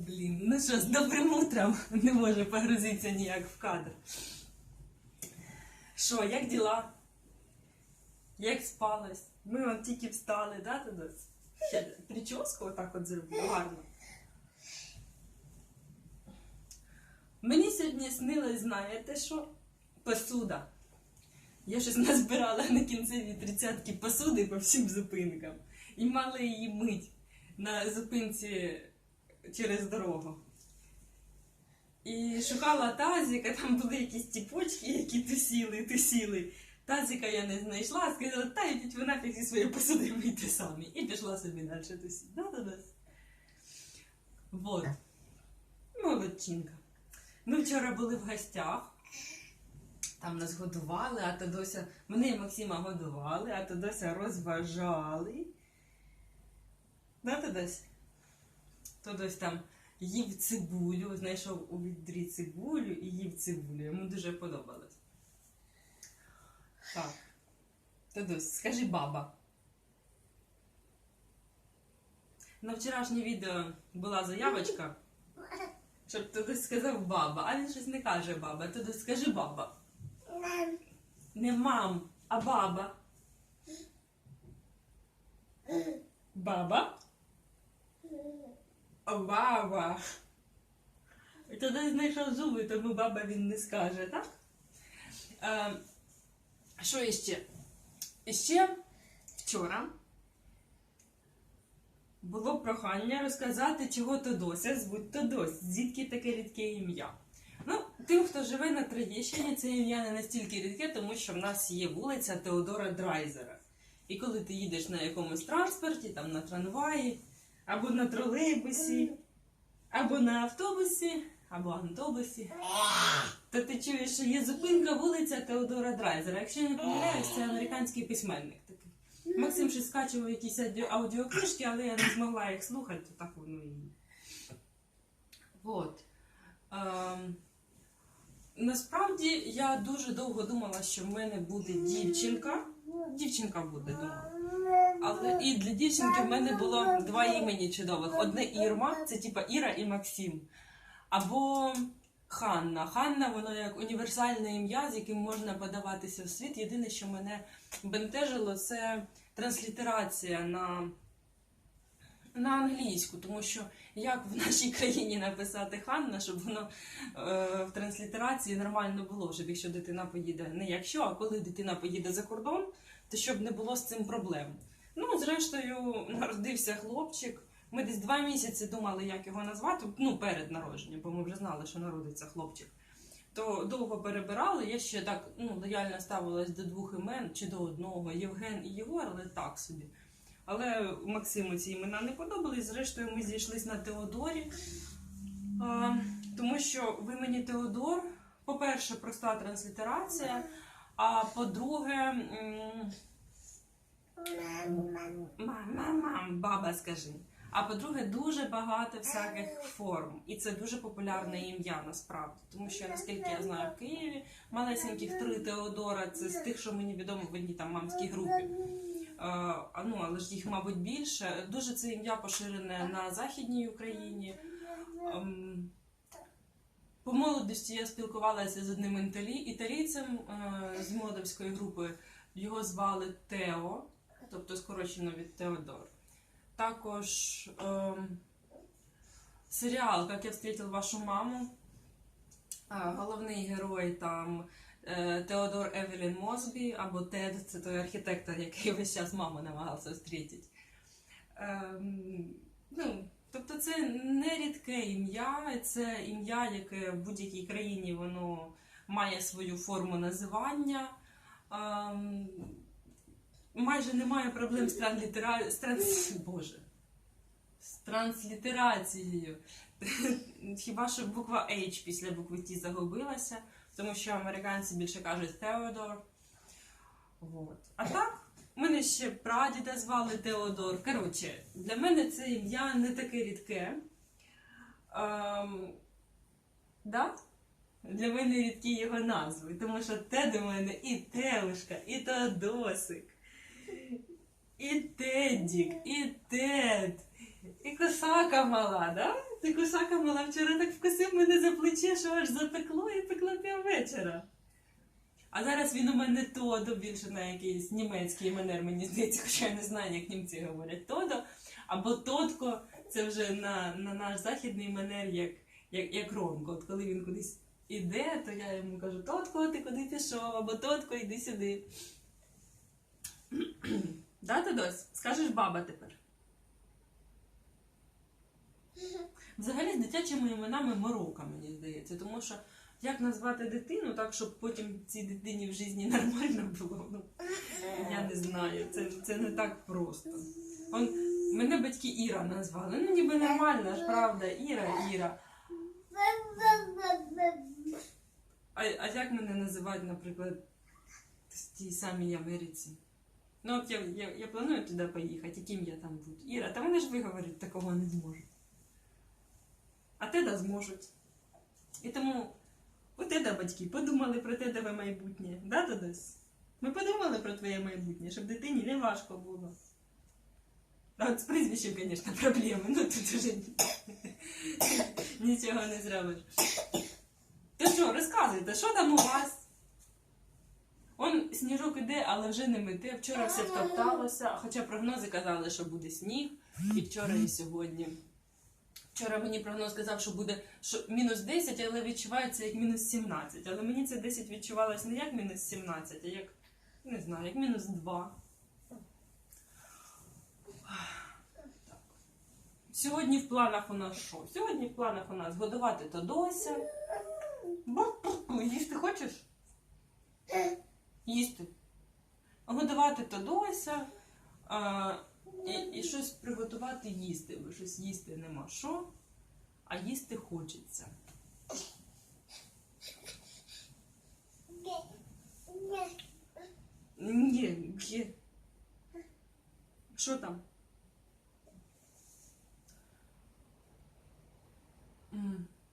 Блін, ну що, з добрим утром не може погрузитися ніяк в кадр. Що, як діла? Як спалось? Ми от тільки встали, да, туди? Прическу отак от зробила, гарно. Мені сьогодні снилось, знаєте що? Посуда. Я щось назбирала на кінцеві тридцятки посуди по всім зупинкам і мала її мить на зупинці через дорогу. І шукала тазика, там були якісь тіпочки, які тусіли, тусіли. Тазика я не знайшла, сказала, та йдіть ви нафіг зі своєю посудою вийти самі. І пішла собі далі тусити. Да-да-да. Вот. Молодчинка. Ми вчора були в гостях. Там нас годували, а то дося. Мене і Максима годували, а то дося розважали. Да, Тодось? Тодось там їв цибулю, знайшов у відрі цибулю і їв цибулю. Йому дуже подобалось. Так. Тодось, скажи баба. На вчорашнє відео була заявочка, щоб Тодось сказав баба, а він щось не каже баба. Тодось, скажи баба. Мам. Не мам, а баба. Баба? Баба. І тоді знайшов зуби, тому баба він не скаже, так? Е, що іще? Ще вчора було прохання розказати, чого Тодося звуть Тодось, звідки таке рідке ім'я. Ну, тим, хто живе на Троєщині, це ім'я не настільки рідке, тому що в нас є вулиця Теодора Драйзера. І коли ти їдеш на якомусь транспорті, там на трамваї, або на тролейбусі, або на автобусі, або автобусі, то ти чуєш, що є зупинка вулиця Теодора Драйзера. Якщо я не помиляюсь, це американський письменник такий. Максим ще скачував якісь аудіо- аудіокнижки, але я не змогла їх слухати, то так воно і. Вот. Ем, насправді я дуже довго думала, що в мене буде дівчинка. Дівчинка буде, думала. Але і для дівчинки в мене було два імені чудових. Одне Ірма, це типа Іра і Максим. Або Ханна. Ханна, воно як універсальне ім'я, з яким можна подаватися в світ. Єдине, що мене бентежило, це транслітерація на, на англійську, тому що як в нашій країні написати Ханна, щоб воно е, в транслітерації нормально було, щоб якщо дитина поїде, не якщо, а коли дитина поїде за кордон, то щоб не було з цим проблем. Ну, зрештою, народився хлопчик. Ми десь два місяці думали, як його назвати, ну, перед народженням, бо ми вже знали, що народиться хлопчик. То довго перебирали. Я ще так ну, лояльно ставилась до двох імен чи до одного Євген і Єгор, але так собі. Але Максиму ці імена не подобались. Зрештою, ми зійшлись на Теодорі. А, тому що в імені Теодор, по-перше, проста транслітерація, а по-друге, баба скажи. А по-друге, дуже багато всяких форм. І це дуже популярне ім'я насправді. Тому що, наскільки я знаю, в Києві малесеньких три Теодора це з тих, що мені відомо в одній там мамській групі. А, ну, але ж їх, мабуть, більше. Дуже це ім'я поширене на Західній Україні. По молодості я спілкувалася з одним італі... італійцем е, з модовської групи. Його звали Тео, тобто скорочено від Теодор. Також ем, серіал Як я встретив вашу маму. Е, головний герой там е, Теодор Евелін Мосбі або Тед, це той архітектор, який весь час маму намагався зустріти. Ем, ну, тобто це не рідке ім'я, це ім'я, яке в будь-якій країні воно має свою форму називання. Ем, майже немає проблем з транслітера... з транс... Боже. З транслітерацією. Хіба що буква H після букви T загубилася, тому що американці більше кажуть Теодор. Вот. А так, мене ще прадіда звали Теодор. Коротше, для мене це ім'я не таке рідке. Ем, да? Для мене рідкі його назви, тому що те до мене і Теушка, і Тодосик, і Тедік, і Тед, І косака мала, да? Ти косака мала вчора так вкусив мене за плече, що аж запекло і пекло піввечора. А зараз він у мене Тодо, більше на якийсь німецький манер, мені здається, хоча я не знаю, як німці говорять Тодо. Або Тотко, це вже на, на наш західний манер, як, як, як Ромко. От коли він кудись іде, то я йому кажу, Тотко, ти куди пішов? Або Тотко, йди сюди. да, Тодось? Скажеш баба тепер. Взагалі з дитячими іменами морока, мені здається, тому що як назвати дитину так, щоб потім цій дитині в житті нормально було, ну, я не знаю, це, це не так просто. Он, мене батьки Іра назвали, ну ніби нормально ж, правда, Іра, Іра. А, а як мене називають, наприклад, в тій самій Америці? Ну от я, я, я планую туди поїхати, яким я там буду. Іра, та вони ж виговорити такого не зможуть. А теда зможуть. І тому у теда батьки подумали про тедове майбутнє. Да, Тодос? Ми подумали про твоє майбутнє, щоб дитині не важко було. А от з прізвищем, звісно, проблеми. Ну тут уже нічого не зробиш. То що, розказуйте, що там у вас? Он сніжок іде, але вже не мете. Вчора все втопталося, хоча прогнози казали, що буде сніг. І вчора, і сьогодні. Вчора мені прогноз сказав, що буде що мінус 10, але відчувається як мінус 17. Але мені це 10 відчувалося не як мінус 17, а як, не знаю, як мінус 2. Так. Сьогодні в планах у нас що? Сьогодні в планах у нас годувати Тодося. Їсти хочеш? Їсти. Годувати Тодося. І, і щось приготувати їсти, бо щось їсти нема що, а їсти хочеться. Ні, є. Що там?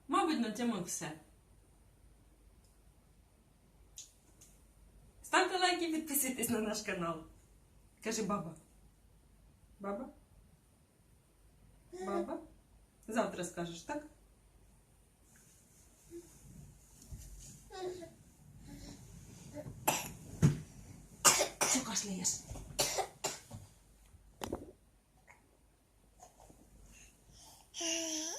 Мабуть, на цьому все. Ставте лайки підписуйтесь на наш канал. Кажи баба. Баба? Баба? Завтра скажешь, так? Що кашляешь. Mm-hmm.